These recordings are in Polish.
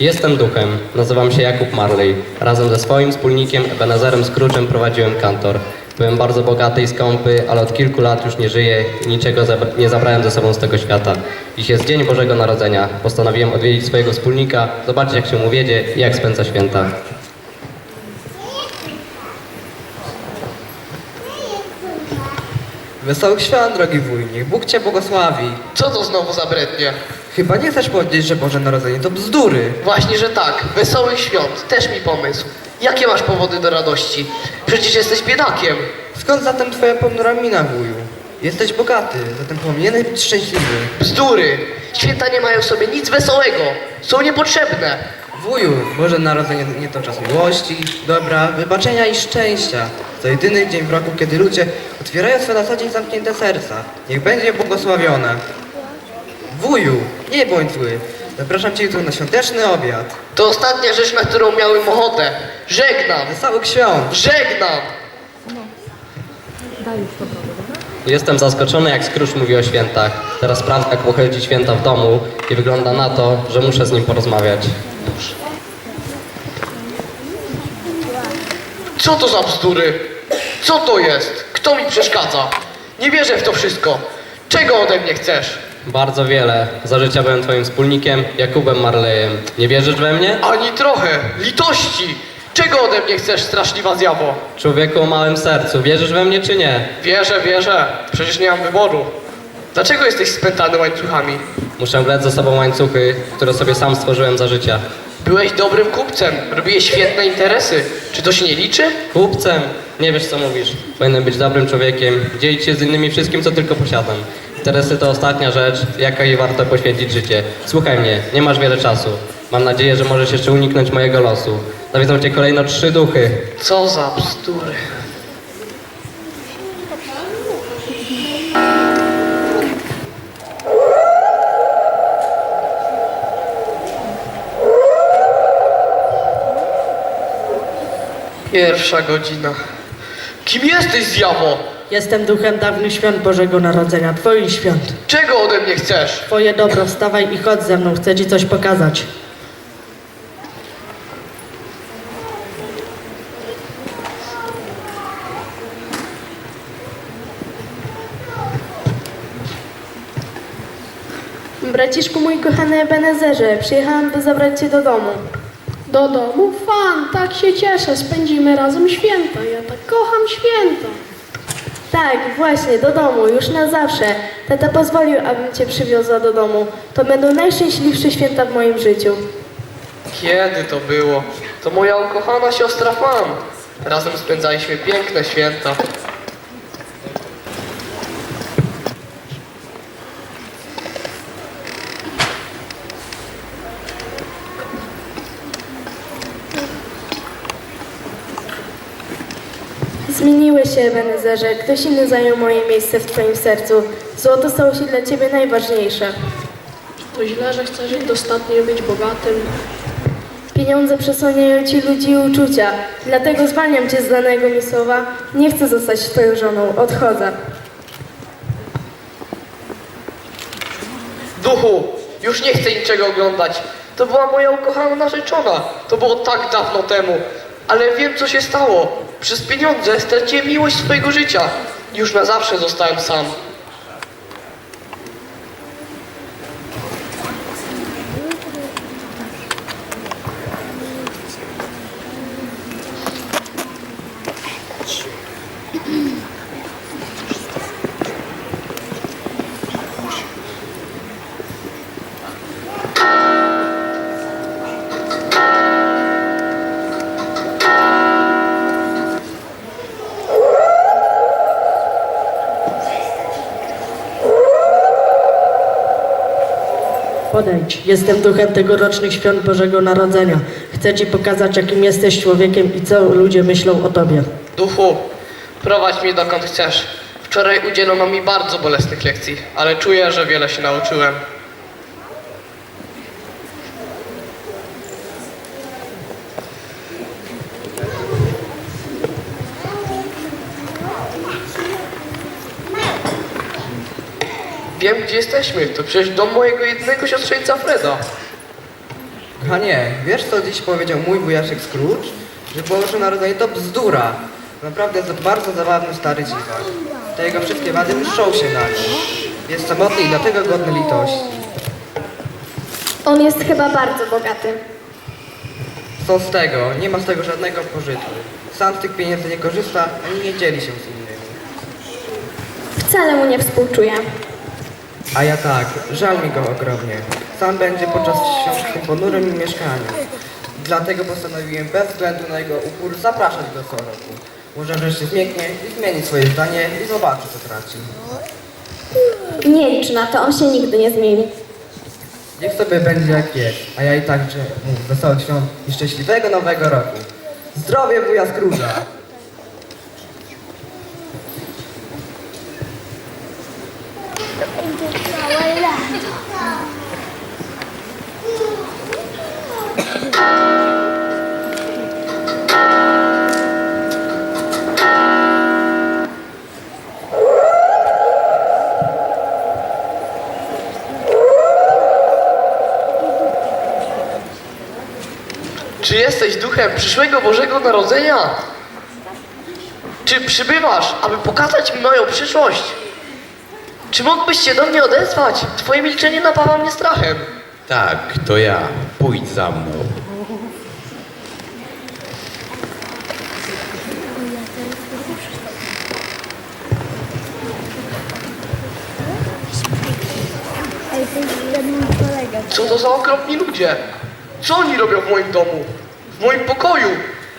Jestem duchem, nazywam się Jakub Marley. Razem ze swoim wspólnikiem Ebenezerem Scrooge'em prowadziłem kantor. Byłem bardzo bogaty i skąpy, ale od kilku lat już nie żyję i niczego zabra- nie zabrałem ze sobą z tego świata. Dziś jest Dzień Bożego Narodzenia. Postanowiłem odwiedzić swojego wspólnika, zobaczyć jak się mu wiedzie i jak spędza święta. Wesołych świąt, drogi wuj, niech Bóg Cię błogosławi. Co to znowu za brednie? Chyba nie chcesz powiedzieć, że Boże Narodzenie to bzdury. Właśnie, że tak. Wesołych świąt. Też mi pomysł. Jakie masz powody do radości? Przecież jesteś biedakiem. Skąd zatem Twoja ponura mina, wuju? Jesteś bogaty, zatem powinieneś być szczęśliwy. Bzdury. Święta nie mają w sobie nic wesołego. Są niepotrzebne. Wuju, Boże Narodzenie nie to czas miłości, dobra, wybaczenia i szczęścia. To jedyny dzień w roku, kiedy ludzie otwierają swe na co dzień zamknięte serca. Niech będzie błogosławione. Wuju, nie bądź zły. Zapraszam Cię jutro na świąteczny obiad. To ostatnia rzecz, na którą miałem ochotę. Żegnam. Wesołych świąt! Żegnam. Jestem zaskoczony, jak Scrooge mówi o świętach. Teraz jak pochodzi święta w domu i wygląda na to, że muszę z nim porozmawiać. Co to za bzdury? Co to jest? Kto mi przeszkadza? Nie wierzę w to wszystko. Czego ode mnie chcesz? Bardzo wiele. Za życia byłem twoim wspólnikiem, Jakubem Marleyem. Nie wierzysz we mnie? Ani trochę. Litości. Czego ode mnie chcesz, straszliwa zjawo? Człowieku o małym sercu, wierzysz we mnie czy nie? Wierzę, wierzę. Przecież nie mam wyboru. Dlaczego jesteś spętany łańcuchami? Muszę wlec za sobą łańcuchy, które sobie sam stworzyłem za życia. Byłeś dobrym kupcem. Robiłeś świetne interesy. Czy to się nie liczy? Kupcem? Nie wiesz co mówisz. Powinienem być dobrym człowiekiem, dzielić się z innymi wszystkim, co tylko posiadam. Interesy to ostatnia rzecz, jakiej warto poświęcić życie. Słuchaj mnie, nie masz wiele czasu. Mam nadzieję, że możesz jeszcze uniknąć mojego losu. Zawiedzą cię kolejno trzy duchy. Co za bzdury. Pierwsza godzina. Kim jesteś, zjawo? Jestem duchem dawnych świąt Bożego Narodzenia, Twoich świąt. Czego ode mnie chcesz? Twoje dobro, wstawaj i chodź ze mną, chcę Ci coś pokazać. Braciszku mój kochany Ebenezerze, przyjechałam by zabrać cię do domu. Do domu? Fan, tak się cieszę, spędzimy razem święta. Ja tak kocham święta. Tak, właśnie, do domu, już na zawsze. Tata pozwolił, abym cię przywiozła do domu. To będą najszczęśliwsze święta w moim życiu. Kiedy to było? To moja ukochana siostra Fan. Razem spędzaliśmy piękne święta. Zmieniłeś się, Ebenezerze. Ktoś inny zajął moje miejsce w twoim sercu. Złoto stało się dla ciebie najważniejsze. To źle, że chcesz dostatnio być bogatym. Pieniądze przesłaniają ci ludzi i uczucia. Dlatego zwalniam cię z danego mi słowa. Nie chcę zostać twoją żoną. Odchodzę. Duchu, już nie chcę niczego oglądać. To była moja ukochana narzeczona. To było tak dawno temu. Ale wiem, co się stało. Przez pieniądze straciłem miłość swojego życia. Już na zawsze zostałem sam. Jestem duchem tegorocznych świąt Bożego Narodzenia. Chcę Ci pokazać, jakim jesteś człowiekiem i co ludzie myślą o Tobie. Duchu, prowadź mnie dokąd chcesz. Wczoraj udzielono mi bardzo bolesnych lekcji, ale czuję, że wiele się nauczyłem. Wiem, gdzie jesteśmy. To przecież dom mojego jednego siostrzeńca Freda. Panie, wiesz co dziś powiedział mój wujaszek Scrooge? Że Boże Narodzenie to bzdura. Naprawdę to bardzo zabawny stary dziwak. Te jego wszystkie wady mszczą się na nim. Jest samotny i dlatego godny litości. On jest chyba bardzo bogaty. Co z tego? Nie ma z tego żadnego pożytku. Sam z tych pieniędzy nie korzysta, ani nie dzieli się z innymi. Wcale mu nie współczuję. A ja tak, żal mi go ogromnie. Sam będzie podczas świąt w tym ponurym mieszkaniu. Dlatego postanowiłem bez względu na jego upór zapraszać go co roku. Może wreszcie zmięknie i zmieni swoje zdanie i zobaczy co traci. Nie licz na to, on się nigdy nie zmieni. Niech sobie będzie jak jest, a ja i tak życzę mu wesołych świąt i szczęśliwego nowego roku. Zdrowie wuja Scrooge'a! Czy jesteś duchem przyszłego Bożego Narodzenia? Czy przybywasz, aby pokazać mi moją przyszłość? Czy mógłbyś się do mnie odezwać? Twoje milczenie napawa mnie strachem. Tak, to ja. Pójdź za mną. Co to za okropni ludzie? Co oni robią w moim domu? W moim pokoju?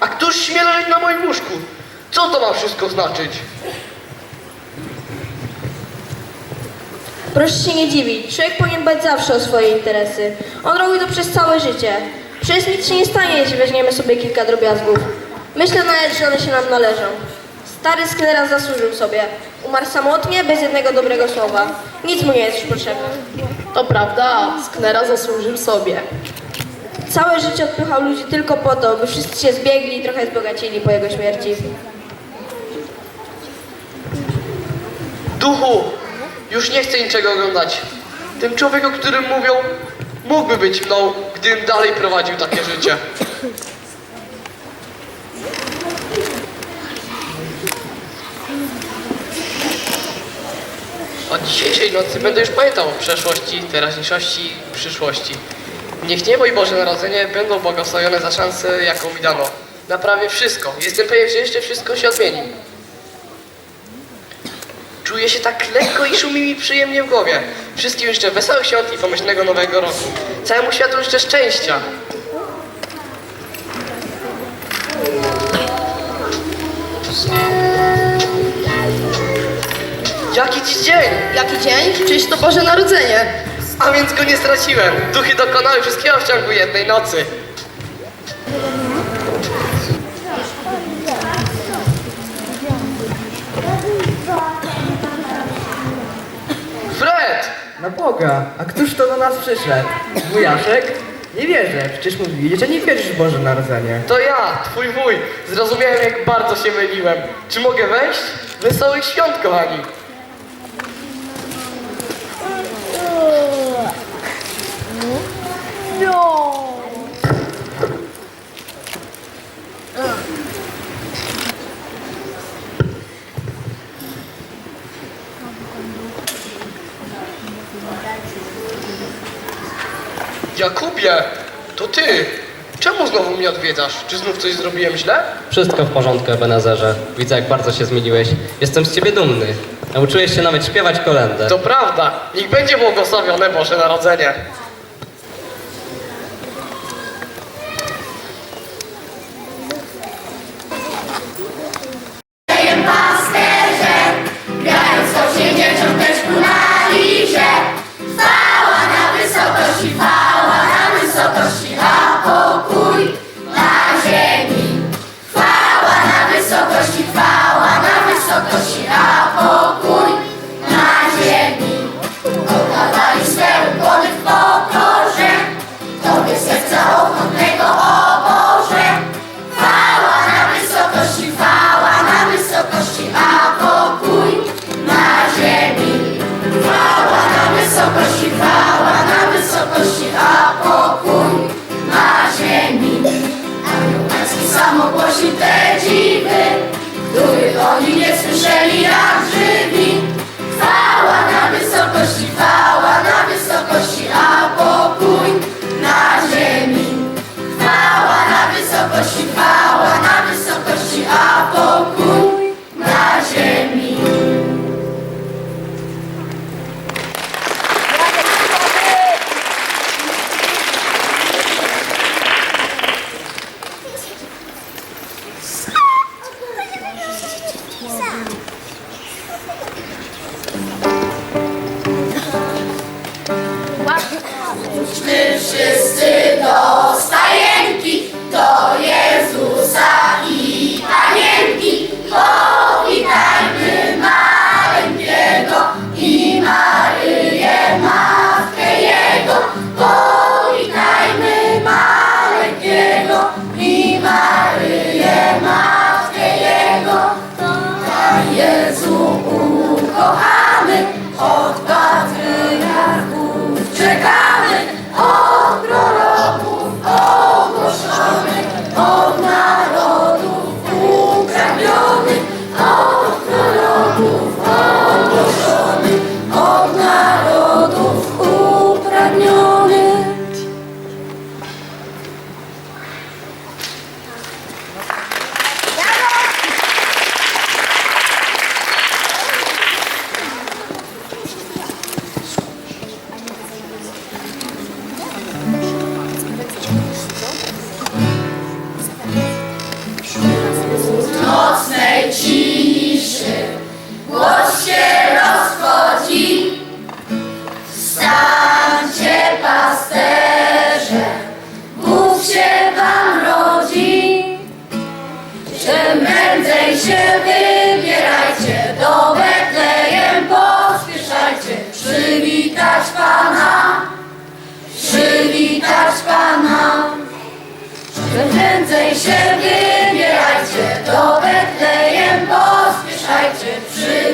A któż śmie leżeć na moim łóżku? Co to ma wszystko znaczyć? Proszę się nie dziwić. Człowiek powinien dbać zawsze o swoje interesy. On robi to przez całe życie. Przecież nic się nie stanie, jeśli weźmiemy sobie kilka drobiazgów. Myślę nawet, że one się nam należą. Stary skleras zasłużył sobie. Umarł samotnie, bez jednego dobrego słowa. Nic mu nie jest już potrzebne. To prawda, Sknera zasłużył sobie. Całe życie odpychał ludzi tylko po to, by wszyscy się zbiegli i trochę zbogacili po jego śmierci. Duchu, już nie chcę niczego oglądać. Ten człowiek, o którym mówią, mógłby być mną, gdybym dalej prowadził takie życie. Od dzisiejszej nocy będę już pamiętał o przeszłości, teraźniejszości przyszłości. Niech niebo i Boże Narodzenie będą błogosławione za szansę, jaką mi dano. Naprawię wszystko. Jestem pewien, że jeszcze wszystko się odmieni. Czuję się tak lekko i szumi mi przyjemnie w głowie. Wszystkim życzę wesołych świąt i pomyślnego nowego roku. Całemu światu życzę szczęścia. Jaki dziś dzień? Jaki dzień? Przecież to Boże Narodzenie. A więc go nie straciłem. Duchy dokonały wszystkiego w ciągu jednej nocy. Fred! Na Boga, a któż to do nas przyszedł? Wujaszek? Nie wierzę, przecież mówili, że nie wierzysz w Boże Narodzenie. To ja, twój wuj. Zrozumiałem, jak bardzo się myliłem. Czy mogę wejść? Wesołych świąt, kochani. To ty. Czemu znowu mnie odwiedzasz? Czy znów coś zrobiłem źle? Wszystko w porządku, Ebenezerze. Widzę, jak bardzo się zmieniłeś. Jestem z ciebie dumny. Nauczyłeś się nawet śpiewać kolędę. To prawda. Niech będzie błogosławione Boże Narodzenie.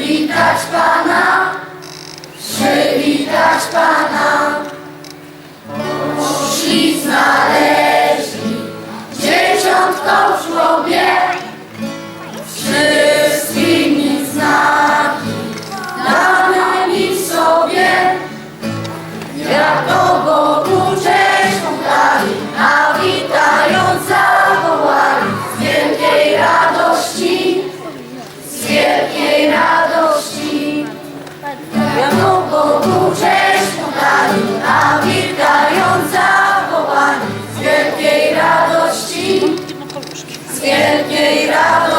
przywitać Pana, przywitać Pana. Poszli znaleźli. Dzieciątko w żłobie, fiel que irá